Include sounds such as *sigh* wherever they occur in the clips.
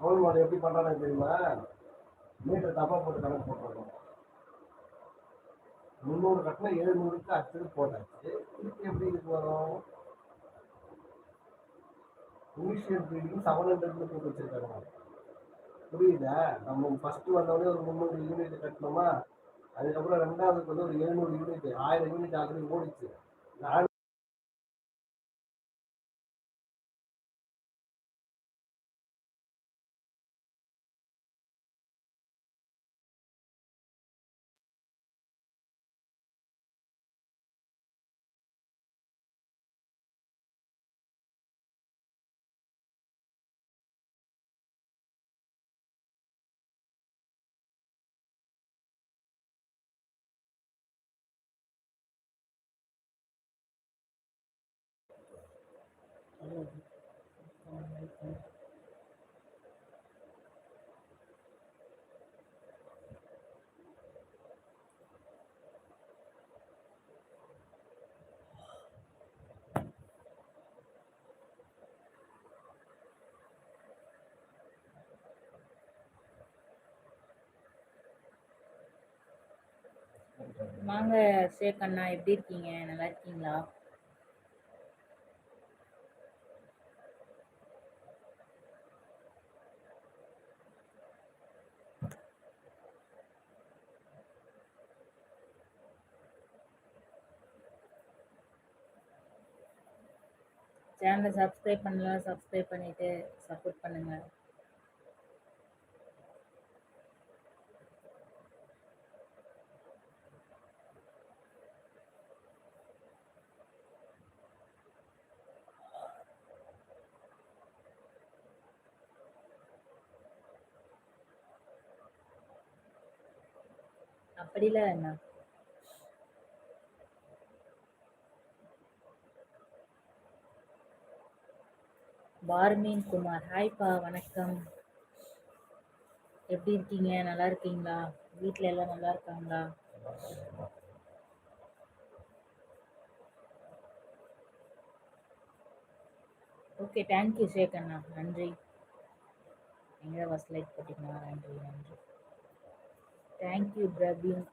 கோல் மாடு எப்படி பண்றாங்க தெரியுமா? மீட்டர் தப்பா போட்டு கணக்கு போட்டுருக்கோம். முந்நூறு கட்டினா எழுநூறுக்கு அடுத்தது போட்டாச்சு. திருப்பி எப்படி இதுக்கு வரும்? இனிஷியல் ப்ரீடிங் செவன் ஹண்ட்ரட்னு போட்டு வச்சிருக்காங்க. புரியுதா? நம்ம ஃபர்ஸ்ட் வந்தவொடனே ஒரு முந்நூறு யூனிட் கட்டணுமா அதுக்கப்புறம் ரெண்டாவதுக்கு வந்து ஒரு எழுநூறு யூனிட் ஆயிரம் யூனிட் ஆகுது ஓடிச்சு. வாங்க ஷேக் அண்ணா எப்படி இருக்கீங்க? நல்லா இருக்கீங்களா? சேனலை சப்ஸ்கிரைப் பண்ணலாம் சப்ஸ்கிரைப் பண்ணிட்டு சப்போர்ட் பண்ணுங்க. அப்படிலாம் என்ன பார்மீன் குமார். ஹாய்ப்பா வணக்கம். எப்படி இருக்கீங்க? நல்லா இருக்கீங்களா? வீட்டில் எல்லாம் நல்லா இருக்காங்களா? ஓகே தேங்க்யூ ஷேக் அண்ணா நன்றி. எங்கே ஃபஸ்ட் லைக் போட்டிங்களா? நன்றி நன்றி. தேங்க்யூ பிரபீன்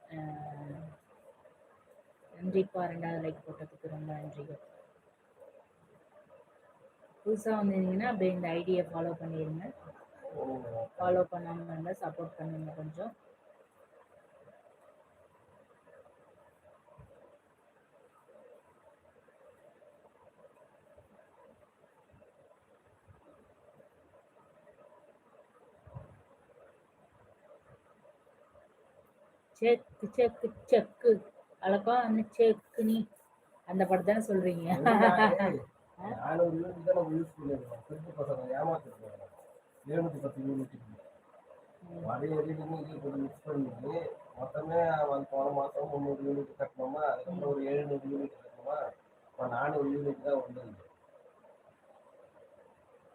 நன்றிப்பா. ரெண்டாவது லைக் போட்டதுக்கு ரொம்ப நன்றிகள். புதுசாக வந்திருந்தீங்கன்னா அப்படியே இந்த ஐடியை ஃபாலோ பண்ணிடுங்க ஃபாலோ பண்ணாமல் இருந்தால் சப்போர்ட் பண்ணுங்க கொஞ்சம். செக்கு செக்கு செக்கு. அழகா அந்த செக்கு நீ அந்த படம் தானே சொல்றீங்க? நானூறு யூனிட் தான் நம்ம யூஸ் பண்ணிருக்கோம் திருப்பி பசங்க ஏமாத்திருக்கோம் எழுநூத்தி பத்து யூனிட் அதே ரீடிங் இது கொஞ்சம் மிக்ஸ் பண்ணி மொத்தமே வந்து போன மாதம் முந்நூறு யூனிட் கட்டணுமா அதுக்கப்புறம் ஒரு எழுநூறு யூனிட் கட்டணுமா இப்போ நானூறு யூனிட் தான் வந்துருக்கு.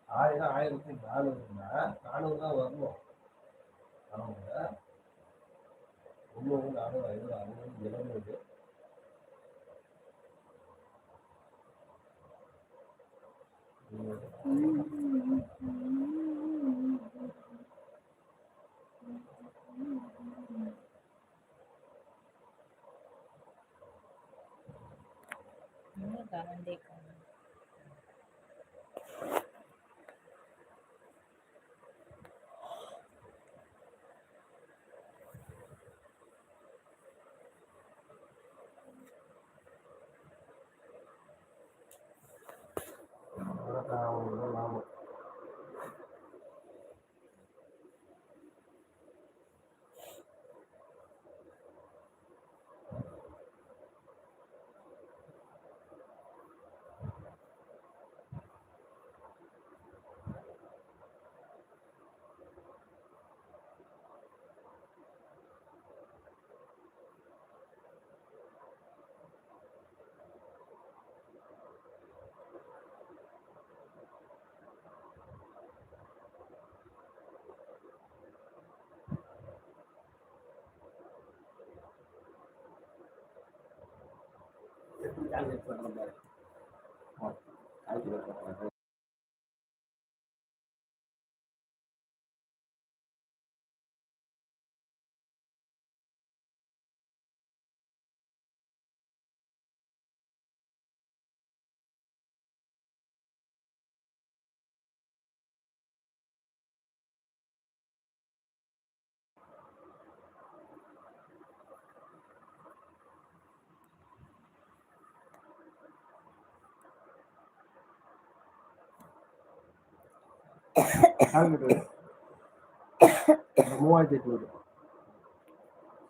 ஆயிரம் ஆயிரத்தி நானூறுனா நானூறு தான் வரணும். அவங்க முந்நூறு நானூறு ஐநூறு அறுநூறு எழுநூறு 나는 내가 呃，我拿我。பண்ணுறாங்க மூவாயிரத்தி எட்நூறு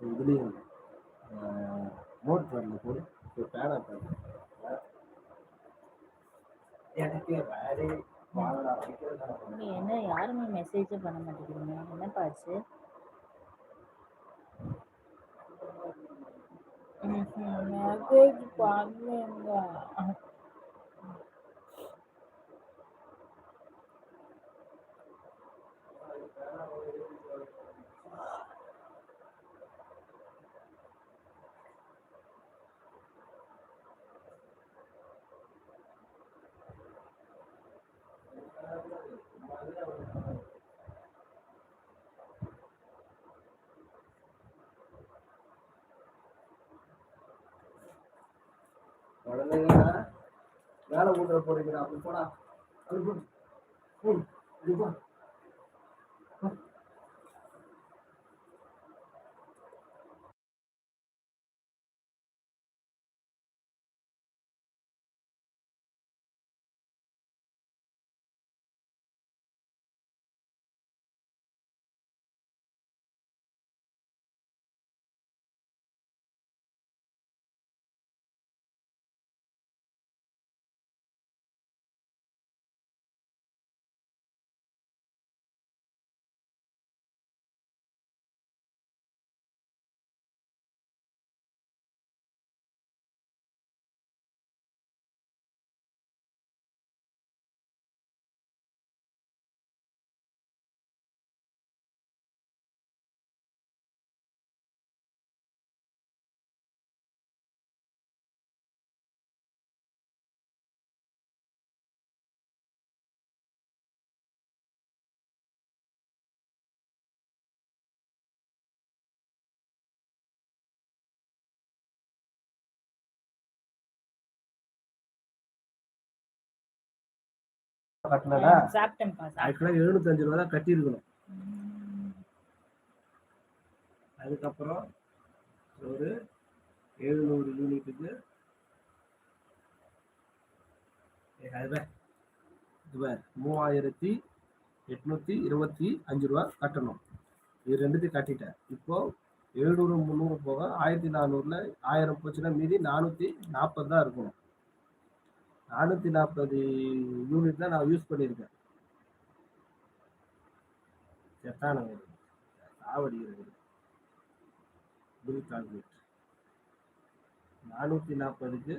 இதுலேயும் மோட் வரல போடு பேனா பண்ணு எனக்கு வேறு நீ என்ன யாருமே மெசேஜே பண்ண மாட்டேங்கிறீங்க? என்னப்பா ஆச்சு? *laughs* மெசேஜ் பண்ணுங்க உடனே வேலை ஊட்டுற போறீங்க அப்படி போனா அது போ கட்டலடா. சாப்பிட்டேன்ப்பா சாப்பிட்டேன் ஆக்சுவலாக எழுநூத்தஞ்சு ரூபா தான் கட்டியிருக்கணும் அதுக்கப்புறம் ஒரு எழுநூறு யூனிட்டுக்கு மூவாயிரத்தி எட்நூத்தி இருபத்தி அஞ்சு ரூபா கட்டணும். இது ரெண்டுத்தையும் கட்டிட்டேன். இப்போ எழுநூறு முந்நூறு போக ஆயிரத்தி நானூறுல ஆயிரம் போச்சுன்னா மீதி நானூற்றி நாற்பது தான் இருக்கணும். நானூற்றி நாற்பது யூனிட் தான் நான் யூஸ் பண்ணியிருக்கேன். செத்தானுங்க சாவடிக்கிறது பில் கால்குலேட் நானூற்றி நாற்பதுக்கு